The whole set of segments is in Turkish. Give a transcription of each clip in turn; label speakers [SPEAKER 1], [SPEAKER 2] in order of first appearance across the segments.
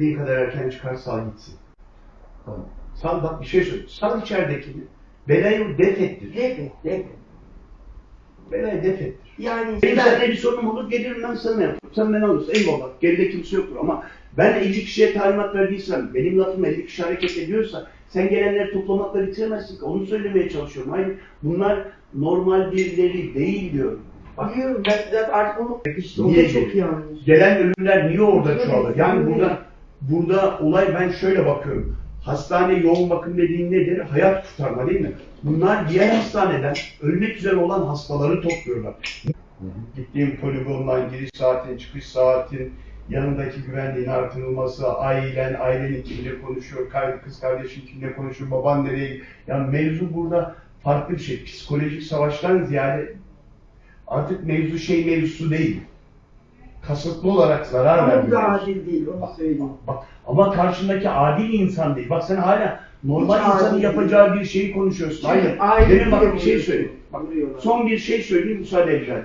[SPEAKER 1] Salabildiğin kadar erken çıkar sal gitsin.
[SPEAKER 2] Tamam.
[SPEAKER 1] Sal bak bir şey söyle. Sal içeridekini. Belayı def ettir.
[SPEAKER 2] Evet, evet.
[SPEAKER 1] Belayı def ettir.
[SPEAKER 2] Yani
[SPEAKER 1] Benim
[SPEAKER 2] ben,
[SPEAKER 1] seninle bir sorunum olur gelirim ben sana yaparım. Sen beni alırsın eyvallah. Geride kimse yoktur ama ben 50 kişiye talimat verdiysem, benim lafım 50 kişi hareket ediyorsa sen gelenleri toplamakla bitiremezsin ki. Onu söylemeye çalışıyorum. Hayır bunlar normal birileri değil diyorum.
[SPEAKER 2] Biliyorum ben artık onu işte o
[SPEAKER 1] Niye
[SPEAKER 2] çok yanlış.
[SPEAKER 1] gelen ölümler niye orada çoğalır? Yani burada burada olay ben şöyle bakıyorum. Hastane yoğun bakım dediğin nedir? Hayat kurtarma değil mi? Bunlar diğer hastaneden ölmek üzere olan hastaları topluyorlar. Gittiğim poligondan giriş saatin, çıkış saatin, yanındaki güvenliğin artırılması, ailen, ailenin kimle konuşuyor, kız kardeşin kimle konuşuyor, baban nereye Yani mevzu burada farklı bir şey. Psikolojik savaştan ziyade artık mevzu şey mevzusu değil. Kasıtlı olarak zarar
[SPEAKER 2] Ama bu da adil değil onu söyleyeyim.
[SPEAKER 1] Bak, ama karşındaki adil insan değil. Bak sen hala normal
[SPEAKER 2] Hiç
[SPEAKER 1] insanın yapacağı bir şeyi konuşuyorsun. Hayır.
[SPEAKER 2] aile
[SPEAKER 1] Benim bak bir şey söyleyeyim. Bak, son bir şey söyleyeyim müsaade edeceğim.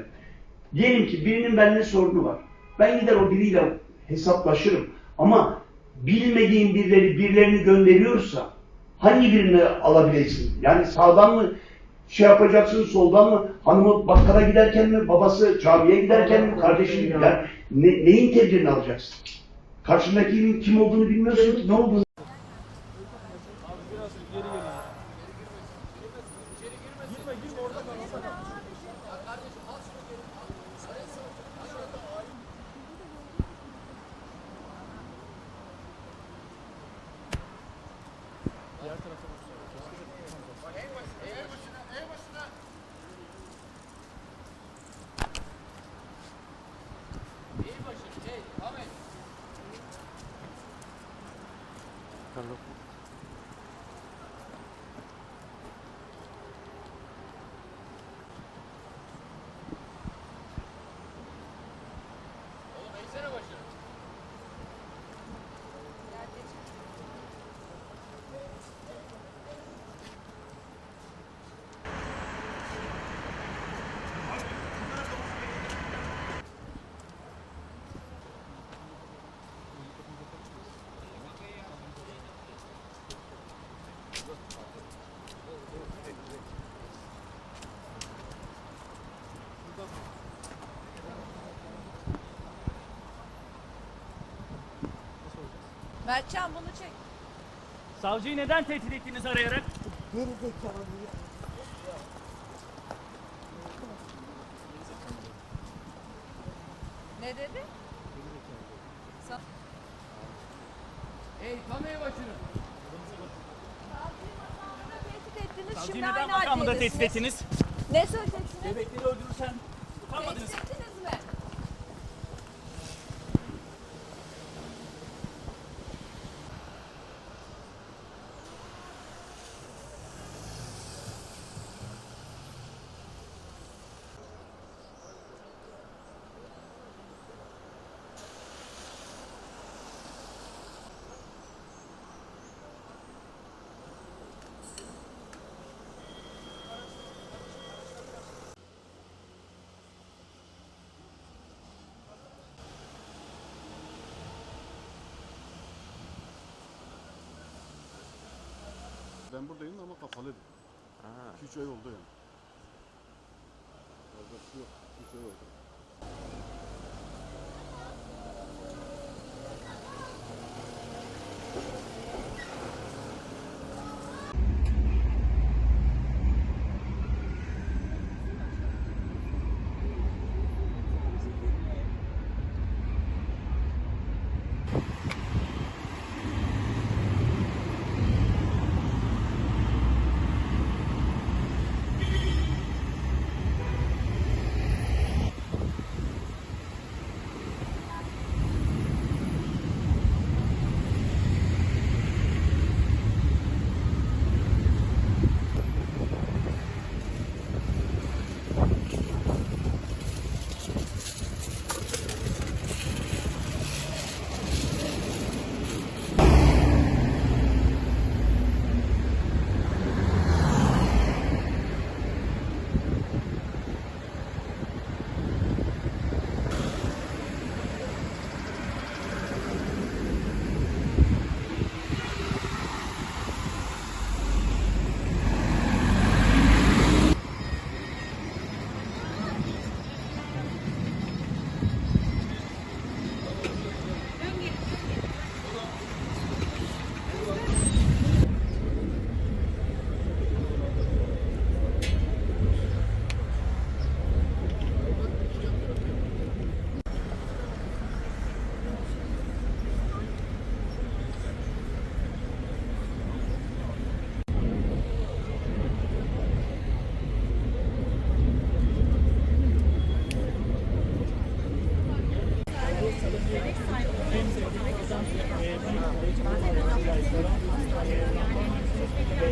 [SPEAKER 1] Diyelim ki birinin benimle sorunu var. Ben gider o biriyle hesaplaşırım. Ama bilmediğim birileri birilerini gönderiyorsa hangi birini alabileceksin? Yani sağdan mı şey yapacaksın, soldan mı? Hanımı bakkala giderken mi, babası camiye giderken mi, kardeşin yani ne, neyin tedbirini alacaksın? Karşındakinin kim olduğunu bilmiyorsun ne olduğunu
[SPEAKER 3] Mertcan bunu çek.
[SPEAKER 4] Savcıyı neden tehdit ettiniz arayarak?
[SPEAKER 2] Geri zekalı ya.
[SPEAKER 3] Ne dedi? Sa-
[SPEAKER 4] Ey kamuya başını.
[SPEAKER 3] Savcıyı Şimdi
[SPEAKER 4] neden
[SPEAKER 3] aynı
[SPEAKER 4] makamında tehdit ettiniz?
[SPEAKER 3] Ne söyleyeceksiniz?
[SPEAKER 4] Bebekleri öldürürsen utanmadınız.
[SPEAKER 3] Tehdit ettiniz
[SPEAKER 5] Ben buradayım ama kapalıydı. 2-3 ay oldu yani. Fazlası yok. 2-3 ay oldu.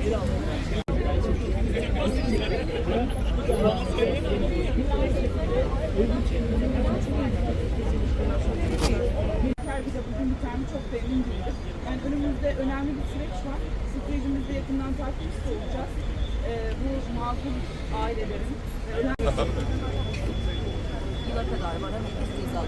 [SPEAKER 6] De bugün bitermi çok da emin. Yani önümüzde önemli bir süreç var. Sürecimizi de yakından takipçisi olacağız. Bu mağdur ailelerin ve önemli
[SPEAKER 3] Yıla kadar var. Hani biz ceza